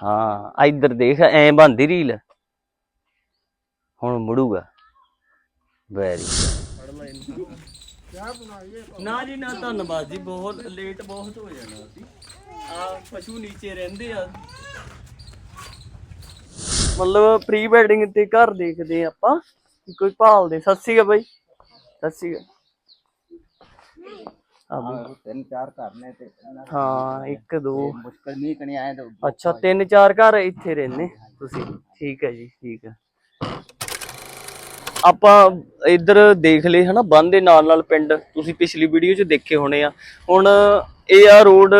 ਹਾਂ ਇੱਧਰ ਦੇਖ, ਐ ਬੰਦੀ ਰੀਲ। ਹੁਣ ਮੁੜੂਗਾ। ਵੈਰੀ ਨਾ ਜੀ, ਨਾ ਧੰਨਵਾਦ ਜੀ, ਬਹੁਤ ਲੇਟ ਬਹੁਤ ਹੋ ਜਾਣਾ ਸੀ ਆ ਪਸ਼ੂ ਨੀਚੇ ਰਹਿੰਦੇ ਆ। ਮਤਲਬ ਪ੍ਰੀ ਵੈਡਿੰਗ ਤੇ ਘਰ ਦੇਖਦੇ ਆ ਆਪਾਂ ਕੋਈ ਭਾਲਦੇ। ਸਤਿ ਸ਼੍ਰੀ ਅਕਾਲ ਬਾਈ। ਸਤਿ ਸ਼੍ਰੀ ਅਕਾਲ। ਤਿੰਨ ਚਾਰ ਘਰ ਨੇ ਤੇ ਇਹਨਾਂ ਦਾ ਹਾਂ ਇੱਕ ਦੋ। ਮੁਸ਼ਕਲ ਨਹੀਂ ਕਣੀ ਆਏ ਤਾਂ ਅੱਛਾ ਤਿੰਨ ਚਾਰ ਘਰ ਇੱਥੇ ਰਹਿੰਦੇ ਤੁਸੀਂ। ਠੀਕ ਹੈ ਜੀ ਠੀਕ ਹੈ। ਆਪਾਂ ਇੱਧਰ ਦੇਖ ਲਏ ਹਨਾ ਬੰਦ ਦੇ ਨਾਲ ਨਾਲ ਪਿੰਡ। ਤੁਸੀਂ ਪਿਛਲੀ ਵੀਡੀਓ 'ਚ ਦੇਖੇ ਹੋਣੇ ਆ। ਹੁਣ ਇਹ ਆ ਰੋਡ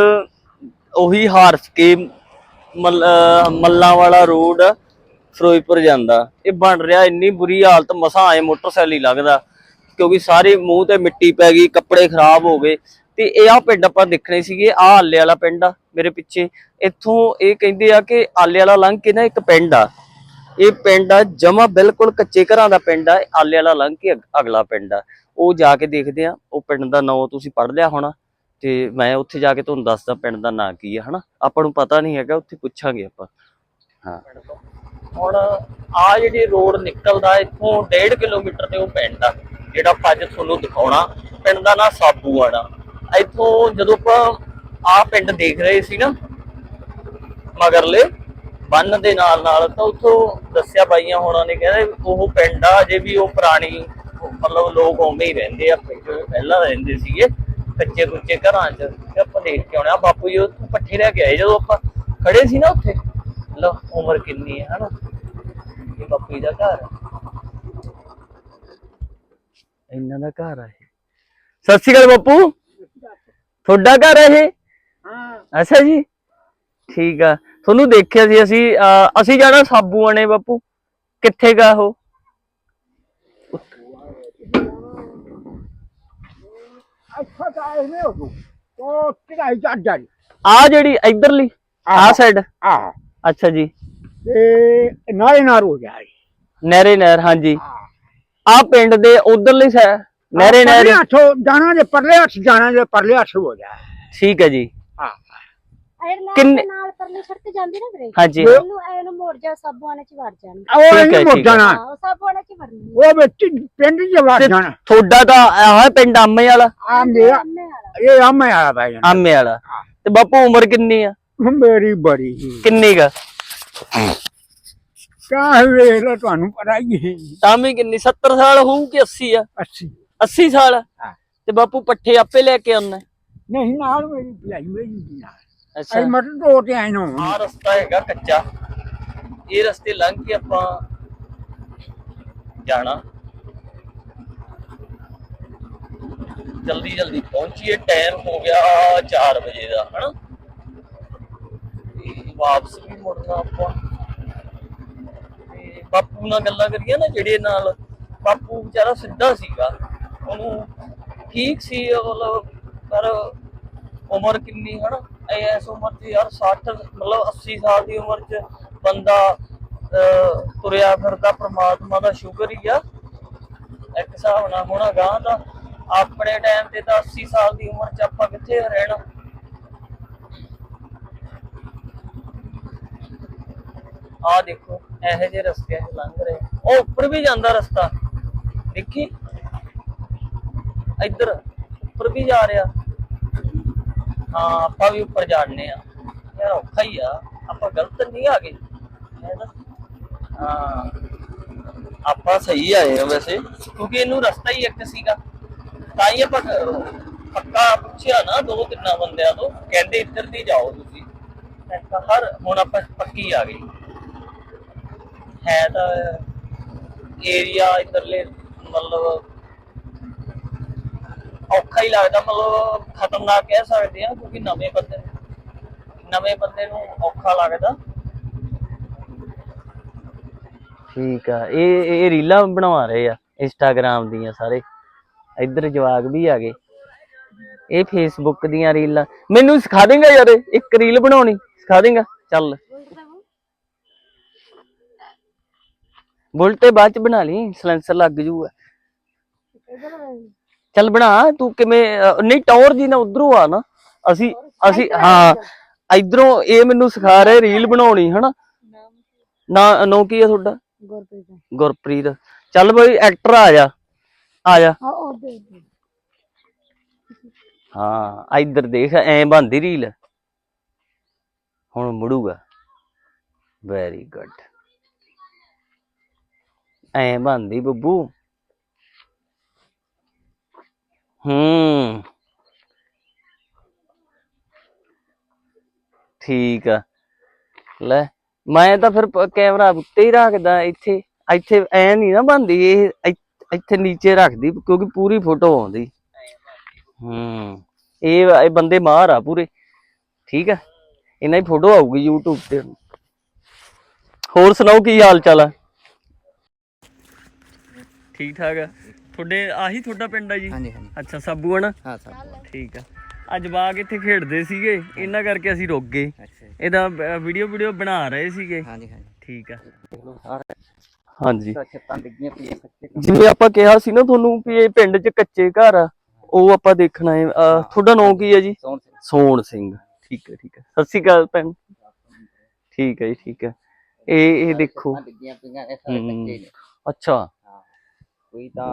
ਉਹੀ ਹਾਰਸ ਕੇ ਮੱਲਾਂ ਵਾਲਾ ਰੋਡ ਫਿਰੋਜ਼ਪੁਰ ਜਾਂਦਾ। ਇਹ ਬਣ ਰਿਹਾ ਇੰਨੀ ਬੁਰੀ ਹਾਲਤ ਮਸਾਂ ਆਏ ਮੋਟਰਸਾਈਕਲ ਹੀ ਲੱਗਦਾ। ਕਿਉਂਕਿ ਸਾਰੇ ਮੂੰਹ ਤੇ ਮਿੱਟੀ ਪੈ ਗਈ, ਕੱਪੜੇ ਖਰਾਬ ਹੋ ਗਏ। ਤੇ ਇਹ ਆ ਪਿੰਡ ਆਪਾਂ ਦੇਖਣੇ ਸੀਗੇ ਆ ਆਲੇ ਵਾਲਾ ਪਿੰਡ ਆ ਮੇਰੇ ਪਿੱਛੇ। ਇੱਥੋਂ ਇਹ ਕਹਿੰਦੇ ਆ ਕਿ ਆਲੇ ਵਾਲਾ ਲੰਘ ਕੇ ਨਾ ਇੱਕ ਪਿੰਡ ਆ। ਇਹ ਪਿੰਡ ਆ, ਜਮਾ ਬਿਲਕੁਲ ਕੱਚੇ ਘਰਾਂ ਦਾ ਪਿੰਡ ਆ ਆਲੇ ਵਾਲਾ ਲੰਘ ਕੇ ਅਗ- ਅਗਲਾ ਪਿੰਡ ਆ। ਉਹ ਜਾ ਕੇ ਦੇਖਦੇ ਆ, ਉਹ ਪਿੰਡ ਦਾ ਨਾਂ ਤੁਸੀਂ ਪੜ੍ਹ ਲਿਆ ਹੋਣਾ। ਤੇ ਮੈਂ ਉੱਥੇ ਜਾ ਕੇ ਤੁਹਾਨੂੰ ਦੱਸਦਾ ਪਿੰਡ ਦਾ ਨਾਂ ਕੀ ਆ, ਹਨਾ? ਆਪਾਂ ਨੂੰ ਪਤਾ ਨਹੀਂ ਹੈਗਾ, ਉੱਥੇ ਪੁੱਛਾਂਗੇ ਆਪਾਂ। ਹਾਂ। ਹੁਣ ਆ ਜਿਹੜੀ ਰੋਡ ਨਿਕਲਦਾ, ਇੱਥੋਂ 1.5 ਕਿਲੋਮੀਟਰ ਤੇ ਉਹ ਪਿੰਡ ਆ, ਜਿਹੜਾ ਅੱਜ ਤੁਹਾਨੂੰ ਦਿਖਾਉਣਾ, ਪਿੰਡ ਦਾ ਨਾਂ ਸਾਬੂਆਣਾ ਇੱਥੋਂ ਜਦੋਂ ਆਪਾਂ ਆ ਪਿੰਡ ਦੇਖ ਰਹੇ ਸੀ ਨਾ, ਮਗਰਲੇ, ਬੰਨ ਦੇ ਨਾਲ ਨਾਲ, ਤਾਂ ਉੱਥੋਂ ਦੱਸਿਆ ਬਾਈਆਂ ਹੋਣਾ ਨੇ, ਕਹਿੰਦੇ ਉਹ ਪਿੰਡ ਆ, ਅਜੇ ਵੀ ਉਹ ਪੁਰਾਣੀ, ਮਤਲਬ ਲੋਕ ਉਵੇਂ ਹੀ ਰਹਿੰਦੇ ਆ ਪਹਿਲਾਂ ਰਹਿੰਦੇ ਸੀਗੇ ਕੱਚੇ ਕੁੱਚੇ ਘਰਾਂ 'ਚ ਆਪਾਂ ਦੇਖ ਕੇ ਆਉਣਾ ਬਾਪੂ ਜੀ ਉੱਥੋਂ ਪੱਠੇ ਲੈ ਕੇ ਆਏ ਜਦੋਂ ਆਪਾਂ ਖੜੇ ਸੀ ਨਾ ਉੱਥੇ ਲੋ ਉਮਰ ਕਿੰਨੀ ਹੈ ਹਨਾ? ਇਹ ਬਾਪੂ ਦਾ ਘਰ ਹੈ। ਇਹਨਾਂ ਦਾ ਘਰ ਆ ਇਹ। ਸਤਿ ਸ਼੍ਰੀ ਅਕਾਲ ਬਾਪੂ। ਤੁਹਾਡਾ ਘਰ ਹੈ ਇਹ? ਹਾਂ। ਅੱਛਾ ਜੀ। ਠੀਕ ਆ। ਤੁਹਾਨੂੰ ਦੇਖਿਆ ਸੀ ਅਸੀਂ ਅਸੀਂ ਜਾਣਾ ਸਾਬੂਆਣੇ ਬਾਪੂ। ਕਿੱਥੇ ਗਾ ਉਹ? ਅੱਛਾ ਤਾਂ ਇਹ ਨੇ ਉਹ। ਉਹ ਕਿਹੜਾ ਚੱਜ ਜਾ ਆ ਜਿਹੜੀ ਇਧਰਲੀ ਆ ਆਹ। ਸਾਈਡ ਆ ਅੱਛਾ ਜੀ। ਤੇ ਨਾਲੇ ਨਾਲ ਹੋ ਜਾ ਨਹਿਰੇ ਨਹਿਰ ਹਾਂਜੀ। ਆ ਪਿੰਡ ਦੇ ਉਧਰਲੀ ਸਾਈਡ ਨਹਿਰੇ ਨਹਿਰ। ਹੱਥੋਂ ਜਾਣਾ ਜੇ ਪਰਲੇ ਹੱਥ ਜਾਣਾ ਜੇ ਪਰਲੇ ਹੱਥ ਹੋ ਜਾ ਠੀਕ ਹੈ ਜੀ। ਹਾਂ। ਕਿੰਨੇ- ਦੇ ਨਾਲ ਪਰਲੀ ਸੜਕ ਜਾਂਦੀ ਨਾ ਵੀਰੇ? ਹਾਂਜੀ। ਉਹਨੂੰ ਐ ਨੂੰ ਮੋੜ ਜਾ ਸਭਵਾਨੇ ਚ ਵੜ ਜਾਣੀ ਉਹ ਠੀਕ ਹੈ, ਨਹੀਂ ਮੁੜ ਠੀਕ ਹੈ। ਜਾਣਾ ਹਾਂ ਉਹ ਸਭਵਾਨੇ ਚ ਵੜਨੀ ਉਹ ਵਿੱਚ ਪਿੰਡ ਚ ਵੜ ਤੇ ਜਾਣਾ। ਤੁਹਾਡਾ ਤਾਂ ਆਹ ਪਿੰਡ ਆਮੇ ਵਾਲਾ? ਆ ਮੇਰਾ ਅੰਮੇ ਵਾਲਾ। ਇਹ ਆਮੇ ਵਾਲਾ ਪੈ ਜਾਣਾ। ਆਮੇ ਵਾਲਾ। ਹਾਂ। ਤੇ ਬਾਪੂ ਉਮਰ ਕਿੰਨੀ ਆ? ਮੇਰੀ ਬੜੀ ਕਿੰਨੀ ਗਾ ਕਾਹ ਵੇਖ ਲਓ ਤੁਹਾਨੂੰ ਪਤਾ ਹੀ ਹੈ। ਤਾਮੀ ਕਿੰਨੀ? 70 ਸਾਲ ਹੋਊ ਕਿ 80 ਆ? 80 80 ਸਾਲ? ਹਾਂ। ਤੇ ਬਾਪੂ ਪੱਠੇ ਆਪੇ ਲੈ ਕੇ ਆਉਂਦਾ। ਨਹੀਂ ਨਾਲ ਮੇਰੀ ਭਲਾਈ ਮੇਰੀ ਦੀ ਨਾਲ। ਅੱਛਾ। ਅਈ ਮਟਰ ਦੋ ਤੇ ਆਈ ਨੂੰ ਆ ਰਸਤਾ ਹੈਗਾ ਕੱਚਾ। ਇਹ ਰਸਤੇ ਲੰਘ ਕੇ ਆਪਾਂ ਜਾਣਾ। ਜਲਦੀ ਜਲਦੀ ਪਹੁੰਚੀਏ। ਟਾਈਮ ਹੋ ਗਿਆ 4 ਵਜੇ ਦਾ ਹਨਾ? ਤੇ ਵਾਪਸ ਵੀ ਮੁੜਨਾ ਆਪਾਂ। ਤੇ ਬਾਪੂ ਨਾਲ ਗੱਲਾਂ ਕਰੀਏ ਨਾ ਜਿਹੜੇ ਨਾਲ ਬਾਪੂ ਵਿਚਾਰਾ ਸਿੱਧਾ ਸੀਗਾ। ਉਹਨੂੰ ਠੀਕ ਸੀ ਮਤਲਬ ਪਰ ਉਮਰ ਕਿੰਨੀ ਹਨਾ? ਇਹ ਇਸ ਉਮਰ 'ਚ ਯਾਰ 60 ਮਤਲਬ 80 ਸਾਲ ਦੀ ਉਮਰ 'ਚ ਬੰਦਾ ਅਹ, ਤੁਰਿਆ ਫਿਰਦਾ ਪ੍ਰਮਾਤਮਾ ਦਾ ਸ਼ੁਕਰ ਹੀ ਆ। ਇੱਕ ਹਿਸਾਬ ਨਾਲ ਹੋਣਾ ਗਾਂ ਦਾ ਆਪਣੇ ਟਾਈਮ ਤੇ ਤਾਂ 80 ਸਾਲ ਦੀ ਉਮਰ 'ਚ ਆਪਾਂ ਕਿੱਥੇ ਰਹਿਣਾ? ਆ ਦੇਖੋ, ਇਹੋ ਜਿਹੇ ਰਸਤੇ ਲੰਘ ਰਹੇ ਉਹ ਉੱਪਰ ਵੀ ਜਾਂਦਾ ਰਸਤਾ। ਦੇਖੀ? ਇੱਧਰ ਉੱਪਰ ਵੀ ਜਾ ਰਿਹਾ। ਹਾਂ, ਆਪਾਂ ਵੀ ਉੱਪਰ ਜਾਣਨੇ ਆ ਯਾਰ, ਔਖਾ ਹੀ ਆ। ਆਪਾਂ ਗਲਤ ਨਹੀਂ ਆ ਗਏ ਹਾਂ। ਆਪਾਂ ਸਹੀ ਆਏ ਹਾਂ ਵੈਸੇ। ਕਿਉਂਕਿ ਇਹਨੂੰ ਰਸਤਾ ਹੀ ਇੱਕ ਸੀਗਾ। ਤਾਂ ਹੀ ਆਪਾਂ ਪੱਕਾ ਪੁੱਛਿਆ ਨਾ ਦੋ ਤਿੰਨਾਂ ਬੰਦਿਆਂ ਤੋਂ। ਕਹਿੰਦੇ ਇੱਧਰ ਦੀ ਜਾਓ ਤੁਸੀਂ। ਹਰ ਹੁਣ ਆਪਾਂ ਪੱਕੀ ਆ ਗਈ ਹੈ ਤਾਂ ਏਰੀਆ ਇੱਧਰਲੇ ਮਤਲਬ ਔਖਾ ਹੀ ਲੱਗਦਾ, ਮਤਲਬ ਖਤਰਨਾਕ ਕਹਿ ਸਕਦੇ ਆ ਕਿਉਂਕਿ ਨਵੇਂ ਬੰਦੇ ਨਵੇਂ ਬੰਦੇ ਨੂੰ ਔਖਾ ਲੱਗਦਾ। ਠੀਕ ਆ, ਇਹ ਇਹ ਰੀਲਾਂ ਬਣਵਾ ਰਹੇ ਆ ਇੰਸਟਾਗ੍ਰਾਮ ਦੀਆਂ ਸਾਰੇ, ਇੱਧਰ ਜਵਾਗ ਵੀ ਆ ਗਏ। ਇਹ ਫੇਸਬੁੱਕ ਦੀਆਂ ਰੀਲਾਂ, ਮੈਨੂੰ ਸਿਖਾ ਦੇਂਗਾ ਯਾਰ, ਇੱਕ ਰੀਲ ਬਣਾਉਣੀ, ਸਿਖਾ ਦੇਂਗਾ, ਚੱਲ। ਬੁਲਟ ਤੇ ਬਾਅਦ ਚ ਬਣਾ ਲਈ ਸਲੈਂਸਰ ਲੱਗ ਜੂਗਾ। ਚੱਲ ਬਣਾ ਤੂੰ ਕਿਵੇਂ ਅਹ, ਨਹੀਂ ਟੌਰ ਜੀ ਨਾ ਉਧਰੋਂ ਆ ਨਾ। ਅਸੀਂ ਅਸੀਂ ਹਾਂ ਇਧਰੋਂ ਇਹ ਮੈਨੂੰ ਸਿਖਾ ਰਿਹਾ ਰੀਲ ਬਣਾਉਣੀ ਹਨਾ? ਨਾ ਨੋ ਕੀ ਆ ਤੁਹਾਡਾ? ਗੁਰਪ੍ਰੀਤ। ਗੁਰਪ੍ਰੀਤ ਚੱਲ ਬਈ ਐਕਟਰ ਆ ਜਾ ਆ ਜਾ। ਆ ਉਹ ਦੇ ਦੇ। ਹਾਂ ਇੱਧਰ ਦੇਖ ਐ ਬੰਦੀ ਰੀਲ। ਹੁਣ ਮੁੜੂਗਾ। ਵੈਰੀ ਗੁੱਡ ਐ ਬੰਦੀ ਬੱਬੂ। ਹੂੰ। ਠੀਕ ਆ। ਲੈ, ਮੈਂ ਤਾਂ ਫਿਰ ਕੈਮਰਾ ਉੱਤੇ ਹੀ ਰੱਖਦਾ ਇੱਥੇ। ਇੱਥੇ ਐ ਨਹੀਂ ਨਾ ਬੰਦੀ ਇਹ ਇੱਥੇ ਨੀਚੇ ਰੱਖਦੀ ਕਿਉਂਕਿ ਪੂਰੀ ਫੋਟੋ ਆਉਂਦੀ। ਹੂੰ। ਇਹ ਇਹ ਬੰਦੇ ਮਾਹਰ ਆ ਪੂਰੇ। ਠੀਕ ਆ। ਇਹਨਾਂ ਦੀ ਫੋਟੋ ਆਊਗੀ YouTube ਤੇ। ਹੋਰ ਸੁਣਾਓ ਕੀ ਹਾਲ ਚਾਲ ਆ? ਠੀਕ ਠਾਕ ਆ। ਤੁਹਾਡੇ ਆਹੀ ਤੁਹਾਡਾ ਪਿੰਡ ਆ ਜੀ? ਹਾਂਜੀ ਹਾਂਜੀ। ਅੱਛਾ ਸਾਬੂਆਣਾ ਹਾਂ ਸਰ ਠੀਕ ਆ। ਅੱਜ ਬਾਗ ਇੱਥੇ ਖੇਡਦੇ ਸੀਗੇ। ਇਹਨਾਂ ਕਰਕੇ ਅਸੀਂ ਰੁਕ ਗਏ। ਇਹਦਾ ਵੀਡੀਓ ਵੀਡੀਓ ਬਣਾ ਰਹੇ ਸੀਗੇ। ਹਾਂਜੀ ਹਾਂਜੀ। ਠੀਕ ਆ। ਹਾਂਜੀ। ਜਿਵੇਂ ਆਪਾਂ ਕਿਹਾ ਸੀ ਨਾ ਤੁਹਾਨੂੰ ਵੀ ਇਹ ਪਿੰਡ 'ਚ ਕੱਚੇ ਘਰ ਆ ਉਹ ਆਪਾਂ ਦੇਖਣਾ ਹੈ। ਤੁਹਾਡਾ ਨਾਮ ਕੀ ਹੈ ਜੀ? ਸੌਣ ਸਿੰਘ। ਸੋਹਣ ਸਿੰਘ। ਠੀਕ ਹੈ ਠੀਕ ਹੈ। ਸਤਿ ਸ਼੍ਰੀ ਅਕਾਲ ਭੈਣ। ਠੀਕ ਹੈ ਜੀ ਠੀਕ ਹੈ। ਇਹ ਇਹ ਦੇਖੋ। ਨੇ। ਅੱਛਾ। ਕੋਈ ਤਾਂ